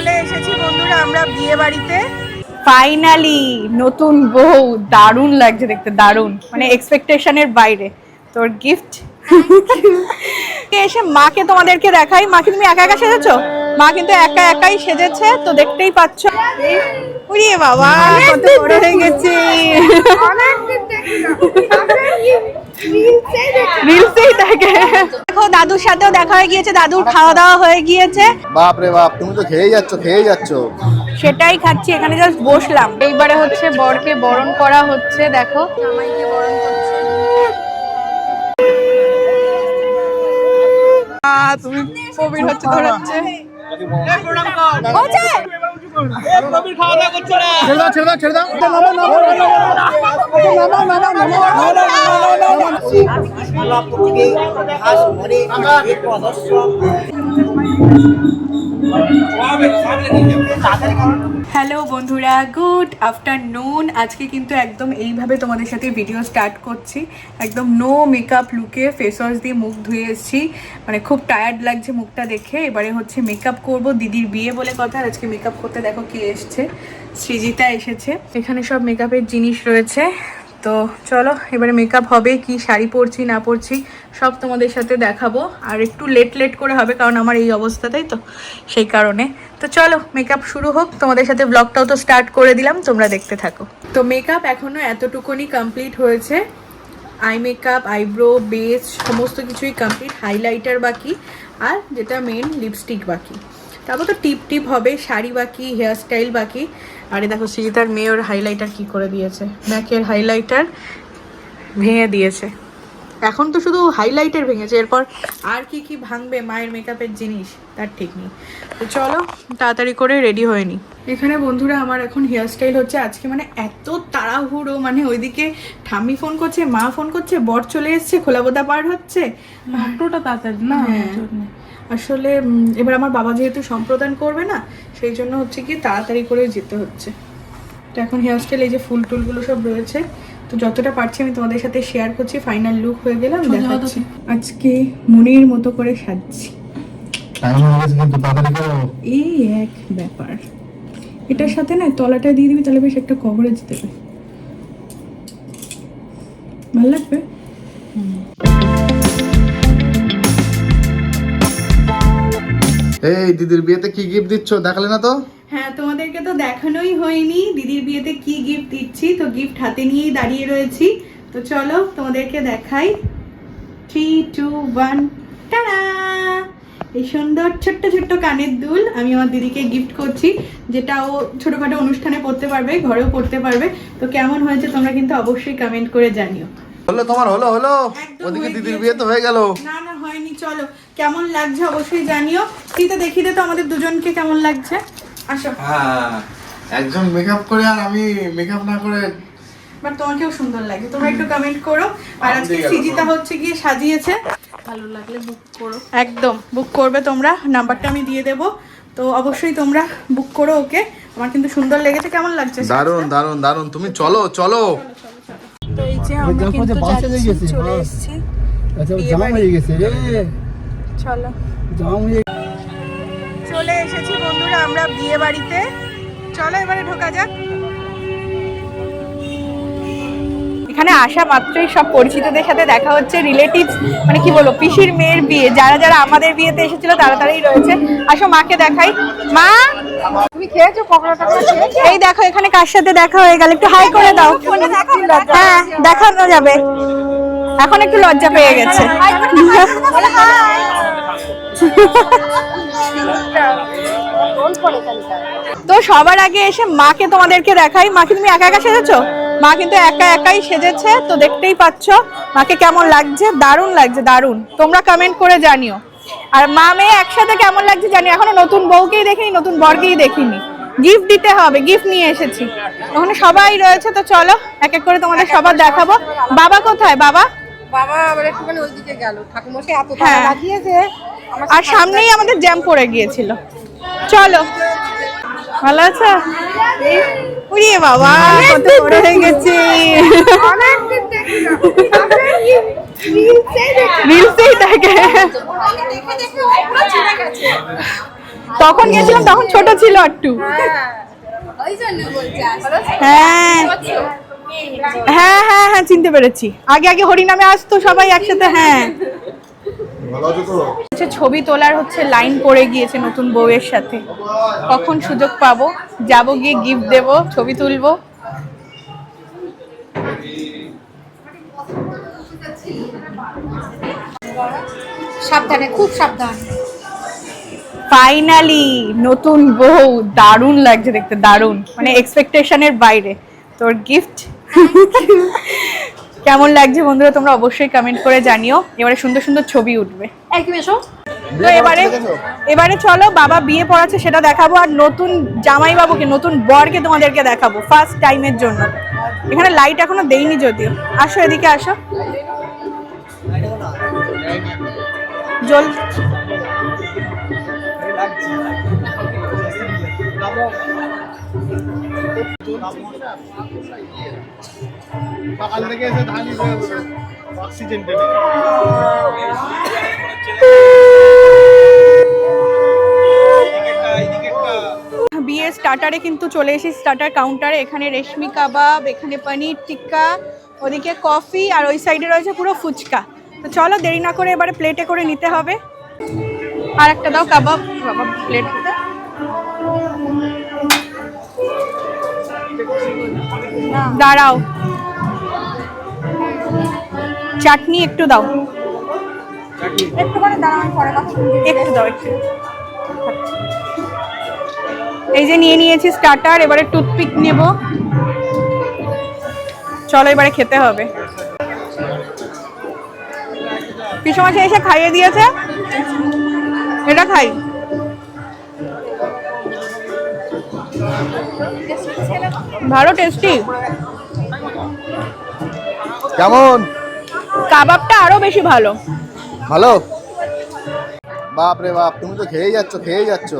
চলে এসেছি বন্ধুরা আমরা বিয়ে বাড়িতে। ফাইনালি নতুন বউ দারুণ লাগছে দেখতে দারুণ। মানে এক্সপেকটেশনের বাইরে। তোর গিফট এসে মাকে তোমাদেরকে দেখাই? মাকে তুমি একা একা সেজেছো? মা কিন্তু একা একাই সেজেছে তো দেখতেই পাচ্ছ। উড়িয়ে বাবা কত বড় হয়ে গেছে। রিলসেই দেখে দেখো দাদুর সাথেও দেখা হয়ে গিয়েছে দাদুর খাওয়া দাওয়া হয়ে গিয়েছে। বাপ রে বাপ তুমি তো যাচ্ছ যাচ্ছ। সেটাই খাচ্ছি এখানে জাস্ট বসলাম। এইবারে হচ্ছে বরকে বরণ করা হচ্ছে দেখো। জামাইকে বরণ তুমি প্রবীর হচ্ছে ধরাচ্ছে? হচ্ছে? ছেড়ে দাও ছেড়ে দাও ছেড়ে দাও। হ্যালো বন্ধুরা, গুড আফটারনুন। আজকে কিন্তু একদম এইভাবে তোমাদের সাথে ভিডিও স্টার্ট করছি। একদম নো মেকআপ লুকে ফেস ওয়াশ দিয়ে মুখ ধুয়ে এসেছি। মানে খুব টায়ার্ড লাগছে মুখটা দেখে। এবারে হচ্ছে মেকআপ করব দিদির বিয়ে বলে কথা আজকে মেকআপ করতে দেখো কে এসছে। সৃজিতা এসেছে। এখানে সব মেকআপের জিনিস রয়েছে। তো চলো, এবারে মেকআপ হবে, কি শাড়ি পরছি, না পরছি, সব তোমাদের সাথে দেখাবো। আর একটু লেট লেট করে হবে, কারণ আমার এই অবস্থাতেই তো? সেই কারণে। তো চলো মেকআপ শুরু হোক। তোমাদের সাথে ব্লগটাও তো স্টার্ট করে দিলাম, তোমরা দেখতে থাকো। তো মেকআপ এখনও এতটুকুনি কমপ্লিট হয়েছে। আই মেকআপ আইব্রো বেস সমস্ত কিছুই কমপ্লিট হাইলাইটার বাকি, আর যেটা মেন লিপস্টিক বাকি। তারপর তো টিপ টিপ হবে, শাড়ি বাকি হেয়ারস্টাইল বাকি। আরে দেখো সৃজিতার মেয়ের হাইলাইটার কি করে দিয়েছে? ম্যাকের হাইলাইটার ভেঙে দিয়েছে। এখন তো শুধু হাইলাইটার ভেঙেছে এরপর আর কি কি ভাঙবে মায়ের মেকআপের জিনিস তার ঠিক নেই। তো চলো তাড়াতাড়ি করে রেডি হয়ে নি। এখানে বন্ধুরা আমার এখন হেয়ারস্টাইল হচ্ছে আজকে মানে এত তাড়াহুড়ো মানে ওইদিকে ঠাম্মি ফোন করছে মা ফোন করছে বর চলে এসছে খোলাবোদা পার হচ্ছে। অটোটা তাড়াতাড়ি না হ্যাঁ। আসলে এবার আমার বাবা যেহেতু সম্প্রদান করবে না সেই জন্য হচ্ছে কি তাড়াতাড়ি করে যেতে হচ্ছে। তো এখন হেয়ার হেয়ারস্টাইল এই যে ফুল টুলগুলো সব রয়েছে তো যতটা পারছি আমি তোমাদের সাথে শেয়ার করছি ফাইনাল লুক হয়ে গেলাম দেখাচ্ছি। আজকে মনির মতো করে সাজছি। এই এক ব্যাপার। এটার সাথে না তলাটা দিয়ে দিবি তাহলে বেশ একটা কভারেজ দেবে। ভালো লাগবে? এই, দিদির বিয়েতে কি গিফট দিচ্ছ? দেখালে না তো? হ্যাঁ তোমাদেরকে তো দেখানোই হয়নি। দিদির বিয়েতে কি গিফট দিচ্ছি? তো গিফট হাতে নিয়েই দাঁড়িয়ে রয়েছি। তো চলো, তোমাদেরকে দেখাই। থ্রি টু ওয়ান এই সুন্দর, ছোট্ট ছোট্ট কানের দুল আমি আমার দিদিকে গিফট করছি, যেটা ও ছোটখাটো অনুষ্ঠানে পড়তে পারবে, ঘরেও পড়তে পারবে। তো কেমন হয়েছে তোমরা কিন্তু অবশ্যই কমেন্ট করে জানিও। হলো তোমার হলো হলো। ওদিকে দিদির বিয়ে তো হয়ে গেল। না না হয়নি চলো। কেমন লাগছে অবশ্যই জানিও। তুই তো দেখিয়ে দে তো আমাদের দুজনকে কেমন লাগছে। আসো। হ্যাঁ একজন মেকআপ করে আর আমি মেকআপ না করে বাট তোমাকেও সুন্দর লাগে। তোমরা একটু কমেন্ট করো। আর আজকে সিজিতা হচ্ছে গিয়ে সাজিয়েছে। ভালো লাগলে বুক করো। একদম বুক করবে তোমরা। নাম্বারটা আমি দিয়ে দেবো। তো অবশ্যই তোমরা বুক করো ওকে। আমার কিন্তু সুন্দর লেগেছে। কেমন লাগছে দারুণ দারুণ দারুণ তুমি চলো চলো। যে আমরা কিন্তু যাচ্ছি চলে এসেছি। বিয়ে বাড়ি। চলো। চলে এসেছি বন্ধুরা আমরা বিয়ে বাড়িতে। চলো এবারে ঢোকা যাক। এখানে আসা মাত্রই সব পরিচিতদের সাথে দেখা হচ্ছে রিলেটিভস মানে কি বলব পিসির মেয়ের বিয়ে। যারা যারা আমাদের বিয়েতে এসেছিল তারা তারাই রয়েছে। আসো মাকে দেখাই। মা! এই দেখো, এখানে কার সাথে দেখা হয়ে গেল? একটু হাই করে দাও। হ্যাঁ দেখানো যাবে। এখন একটু লজ্জা পেয়ে গেছে। তো সবার আগে এসে মাকে তোমাদেরকে দেখাই। মাকে তুমি একা একা সেজেছো? মা কিন্তু একা একাই সেজেছে, তো দেখতেই পাচ্ছ মাকে কেমন লাগছে। দারুণ লাগছে, দারুণ। তোমরা কমেন্ট করে জানিও। আর মা মেয়ে একসাথে কেমন লাগছে জানি এখনও নতুন বউকেই দেখিনি নতুন বরকেই দেখিনি। গিফট দিতে হবে গিফট নিয়ে এসেছি। ওখানে সবাই রয়েছে তো চলো এক এক করে তোমাদের সবার দেখাবো। বাবা কোথায় বাবা? বাবা আবার একটুখানি ওইদিকে গেল। ঠাকুমশাই এত হ্যাঁ। লাগিয়েছে। আর সামনেই আমাদের জ্যাম পড়ে গিয়েছিল। চলো। ভালো আছো? উড়িয়ে বাবা, কত বড় হয়ে গেছে। তখন গেছিলাম, তখন ছোট ছিল একটু হ্যাঁ। হ্যাঁ হ্যাঁ হ্যাঁ চিনতে পেরেছি। আগে আগে হরিনামে আসতো সবাই একসাথে হ্যাঁ। হচ্ছে ছবি তোলার হচ্ছে লাইন পড়ে গিয়েছে নতুন বউয়ের সাথে। কখন সুযোগ পাবো? যাব গিয়ে গিফট দেব ছবি তুলবো। সাবধানে খুব সাবধান। ফাইনালি নতুন বউ দারুণ লাগছে দেখতে দারুণ। মানে এক্সপেকটেশনের বাইরে। তোর গিফট কেমন লাগছে বন্ধুরা? তোমরা অবশ্যই কমেন্ট করে জানিও। এবারে সুন্দর সুন্দর ছবি উঠবে। একই এসো। তো এবারে এবারে চলো বাবা বিয়ে পড়াচ্ছে সেটা দেখাবো আর নতুন জামাই বাবুকে নতুন বরকে তোমাদেরকে দেখাবো ফার্স্ট টাইমের জন্য। এখানে লাইট এখনও দেইনি যদিও। আসো এদিকে আসো। জল সকাল থেকে এসে অক্সিজেন বিয়ে স্টার্টারে কিন্তু চলে এসেছি স্টার্টার কাউন্টারে এখানে রেশমি কাবাব, এখানে পনির টিক্কা, ওদিকে কফি আর ওই সাইডে রয়েছে পুরো ফুচকা। তো চলো দেরি না করে এবারে প্লেটে করে নিতে হবে। আর একটা দাও কাবাব কাবাব প্লেট দাঁড়াও। চাটনি একটু দাও। একটু দাও একটু। এই যে নিয়ে নিয়েছি স্টার্টার এবারে টুথপিক নেব। চলো এবারে খেতে হবে। পিসমশাই এসে খাইয়ে দিয়েছে? এটা খাই। ভালো টেস্টি কেমন? কাবাবটা আরও বেশি ভালো। ভালো? বাপ রে বাপ তুমি তো খেয়ে যাচ্ছ খেয়ে যাচ্ছ।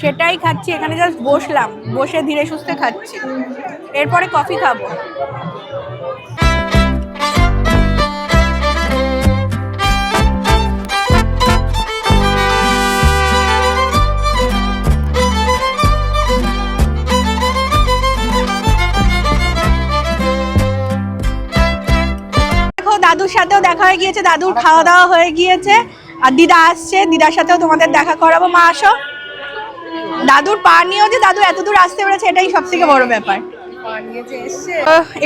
সেটাই খাচ্ছি এখানে জাস্ট বসলাম বসে ধীরে সুস্থে খাচ্ছি। এরপরে কফি খাব। দাদুর সাথেও দেখা হয়ে গিয়েছে দাদুর খাওয়া দাওয়া হয়ে গিয়েছে। আর দিদা আসছে দিদার সাথেও তোমাদের দেখা করাবো। মা আসো। দাদুর পা নিয়েও যে দাদু এতদূর আসতে পেরেছে এটাই সব থেকে বড় ব্যাপার।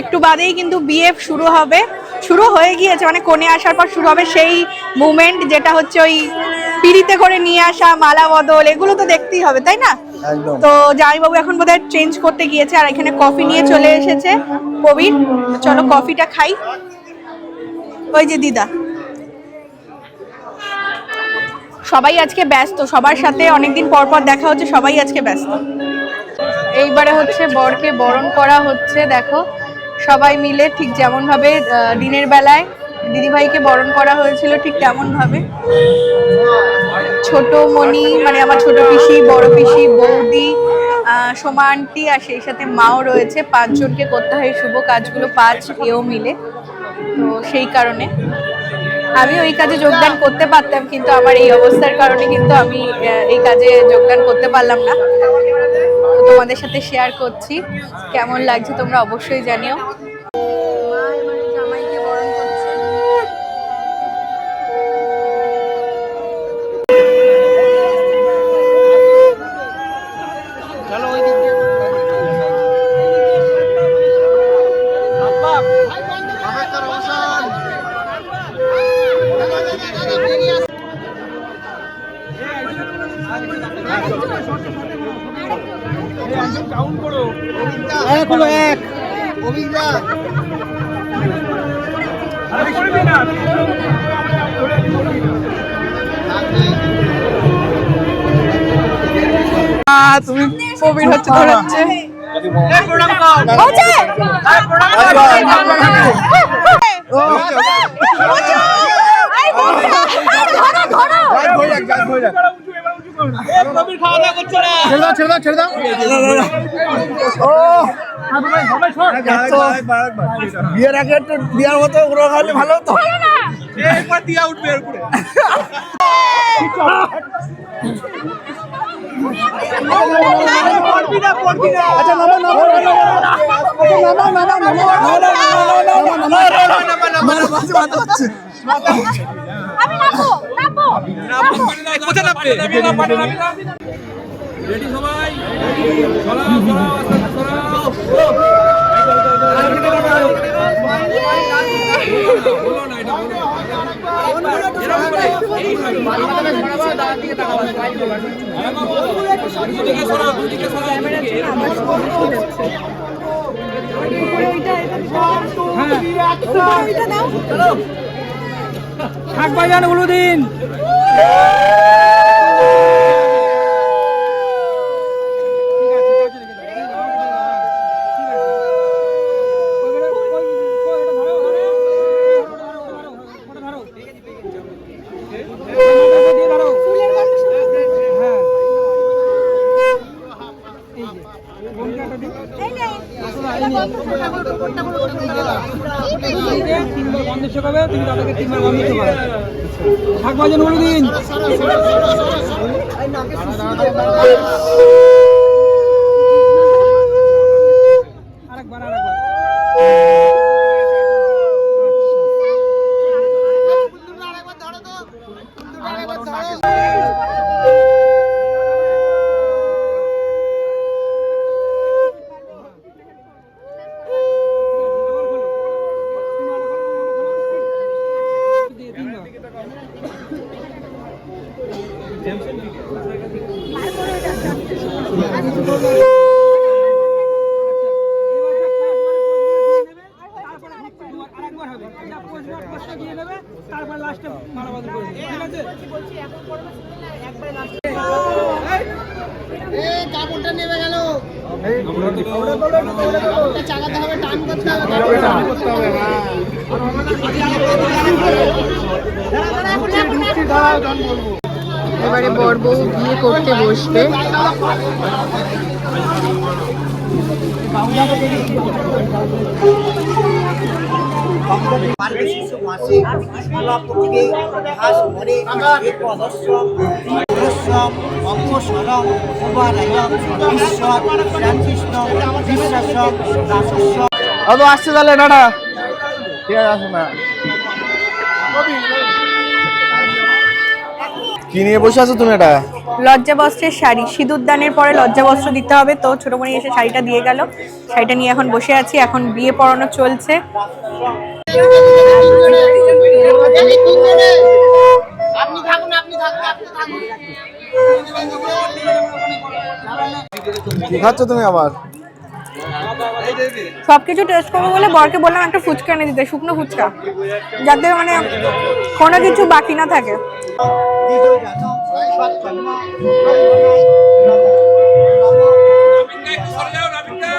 একটু বাদেই কিন্তু বিয়ে শুরু হবে। শুরু হয়ে গিয়েছে মানে কোণে আসার পর শুরু হবে সেই মুমেন্ট যেটা হচ্ছে ওই পিড়িতে করে নিয়ে আসা মালা বদল এগুলো তো দেখতেই হবে তাই না? তো জামাইবাবু এখন বোধহয় চেঞ্জ করতে গিয়েছে আর এখানে কফি নিয়ে চলে এসেছে। কবির চলো কফিটা খাই। ওই যে দিদা। সবাই আজকে ব্যস্ত, সবার সাথে অনেকদিন পর পর দেখা হচ্ছে, সবাই আজকে ব্যস্ত। এইবারে হচ্ছে বরকে বরণ করা হচ্ছে, দেখো। সবাই মিলে ঠিক যেমন ভাবে দিনের বেলায় দিদিভাইকে বরণ করা হয়েছিল ঠিক তেমন ভাবে ছোট মণি মানে আমার ছোট পিসি, বড় পিসি, বৌদি সোমা, আন্টি, আর সেই সাথে মাও রয়েছে। পাঁচজনকে করতে হয় শুভ কাজগুলো, পাঁচ এও মিলে। সেই কারণে। আমি ওই কাজে যোগদান করতে পারতাম, কিন্তু আমার এই অবস্থার কারণে কিন্তু আমি এই কাজে যোগদান করতে পারলাম না। তোমাদের সাথে শেয়ার করছি, কেমন লাগছে তোমরা অবশ্যই জানিও। এক হলো এক। তুমি হচ্ছে হচ্ছে ছেড়ে দাও ছেড়ে দাও ছেড়ে দাও ও বিয়ের আগে একটু বিয়ার মতো ওরা খাওয়ালে ভালো হতো আচ্ছা নামো নামো নামো নামো নামো নামো নামো আমি নামবো নামবো কোথায় নামবে রেডি সবাই সরাও সরাও আস্তে আস্তে সরাও বলো না এটা বলো এরকম করে এইভাবে দুদিকে সরাও দুদিকে সরাও দুদিকে এরকম শাক বাজার হলুদিন বন্ধ শেখাবে তুমি তাদেরকে তিনবার বন্ধ শেখাবে শাক বাজার বলে আরেকবার আরেকবার তারপর লাস্টে মারামারি করবে ঠিক আছে এবারে বর বউ বিয়ে করতে বসবে। মাসে কৃষ্ণলাপতিকে ঘাস মরে অঙ্গসরম ঈশ্বর শ্রীকৃষ্ণ আদো আসছে তাহলে টাটা ঠিক আছে আসো না। কি নিয়ে বসে আছো তুমি এটা? লজ্জা বস্ত্রের শাড়ি। সিঁদুর দানের পরে লজ্জা বস্ত্র দিতে হবে। তো ছোট বোন এসে শাড়িটা দিয়ে গেল। শাড়িটা নিয়ে এখন বসে আছি। এখন বিয়ে পড়ানো চলছে। কি খাচ্ছ তুমি আবার? সবকিছু টেস্ট করব বলে বরকে বললাম একটা ফুচকা এনে দিতে শুকনো ফুচকা। যাতে মানে কোনো কিছু বাকি না থাকে। সরে যাও রাবিনদা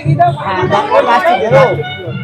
গিয়ে দাও, গিয়ে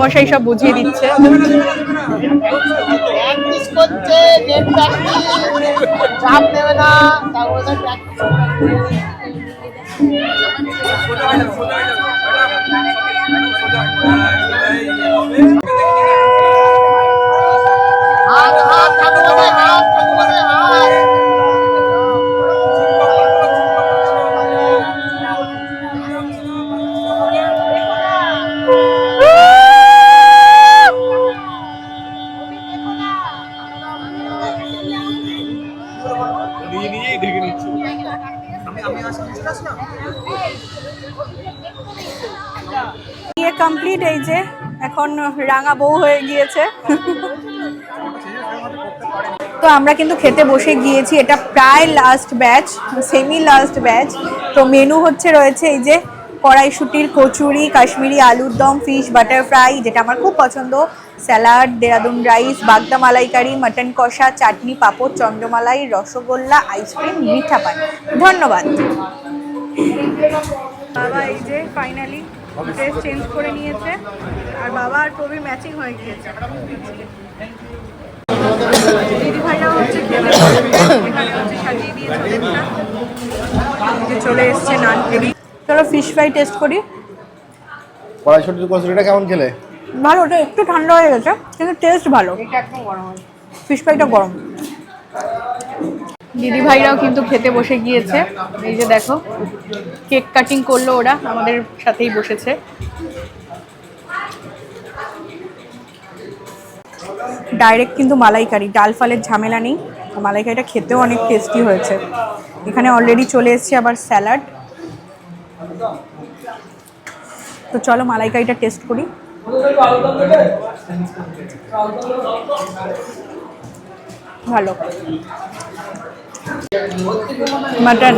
মশাই সব বুঝিয়ে দিচ্ছে। না রাঙা বউ হয়ে গিয়েছে। তো আমরা কিন্তু খেতে বসে গিয়েছি। এটা প্রায় last batch semi last batch তো মেনু হচ্ছে রয়েছে এই যে কড়াইশুটির কচুরি, কাশ্মীরি আলুর দম ফিশ বাটার ফ্রাই যেটা আমার খুব পছন্দ। স্যালাড দেরাদুন রাইস বাগদা মালাইকারি মাটন কষা, চাটনি, পাঁপড়, চন্দ্রমালাই, রসগোল্লা আইসক্রিম মিঠা পান। ধন্যবাদ। বাবা, এই যে ফাইনালি ড্রেস চেঞ্জ করে নিয়েছে। আর বাবা আর প্রবীর ম্যাচিং হয়ে গিয়েছে। দিদি ভাইরাও হচ্ছে খেলে এখানে হচ্ছে সাজিয়ে দিয়েছে চলে এসছে নান খেলি চলো ফিশ ফ্রাই টেস্ট করি। কড়াইশুটির কচুরিটা কেমন খেলে? ভালো ওটা একটু ঠান্ডা হয়ে গেছে কিন্তু টেস্ট ভালো। ফিশ ফ্রাইটা গরম। দিদি ভাইরাও কিন্তু খেতে বসে গিয়েছে। এই যে দেখো, কেক কাটিং করল ওরা, আমাদের সাথেই বসেছে। ডাইরেক্ট কিন্তু মালাইকারি, ডাল ফালের ঝামেলা নেই। মালাইকারিটা খেতেও অনেক টেস্টি হয়েছে। এখানে অলরেডি চলে এসেছে আবার স্যালাড তো চলো মালাইকারিটা টেস্ট করি। ভালো। মাটন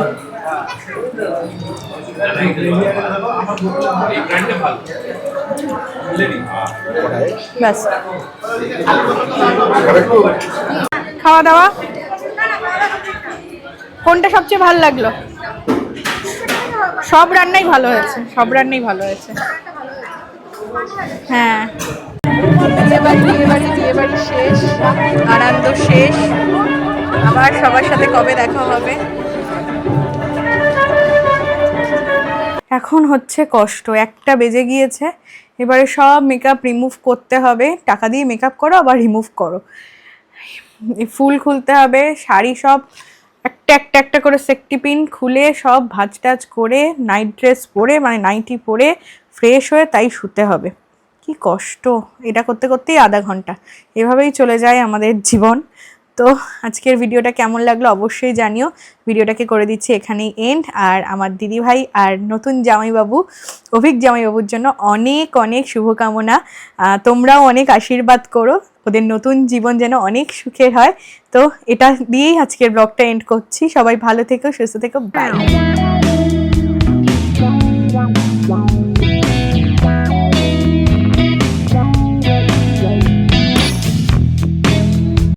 ব্যাস খাওয়া দাওয়া কোনটা সবচেয়ে ভালো লাগল? সব রান্নাই ভালো হয়েছে, সব রান্নাই ভালো হয়েছে। হ্যাঁ। বিয়ে বাড়ি বিয়েবাড়ি বিয়েবাড়ি শেষ, আনন্দ শেষ। আবার সবার সাথে কবে দেখা হবে? এখন হচ্ছে কষ্ট, একটা বেজে গিয়েছে। এবারে সব মেকআপ রিমুভ করতে হবে। টাকা দিয়ে মেকআপ করো, আবার রিমুভ করো। ফুল খুলতে হবে, শাড়ি সব একটা একটা একটা করে সেফটি পিন খুলে সব ভাজ টাজ করে নাইট ড্রেস পরে মানে নাইটি পরে ফ্রেশ হয়ে তাই শুতে হবে। কি কষ্ট, এটা করতে করতেই আধা ঘণ্টা। এভাবেই চলে যায় আমাদের জীবন। তো আজকের ভিডিওটা কেমন লাগল অবশ্যই জানিও। ভিডিওটাকে করে দিচ্ছি এখানেই এন্ড আর আমার দিদিভাই আর নতুন জামাইবাবু, অভিক জামাইবাবুর জন্য অনেক অনেক শুভকামনা। তোমরাও অনেক আশীর্বাদ করো। ওদের নতুন জীবন যেন অনেক সুখের হয়। তো এটা দিয়েই আজকের ব্লগটা এন্ড করছি। সবাই ভালো থেকো, সুস্থ থেকো। বাই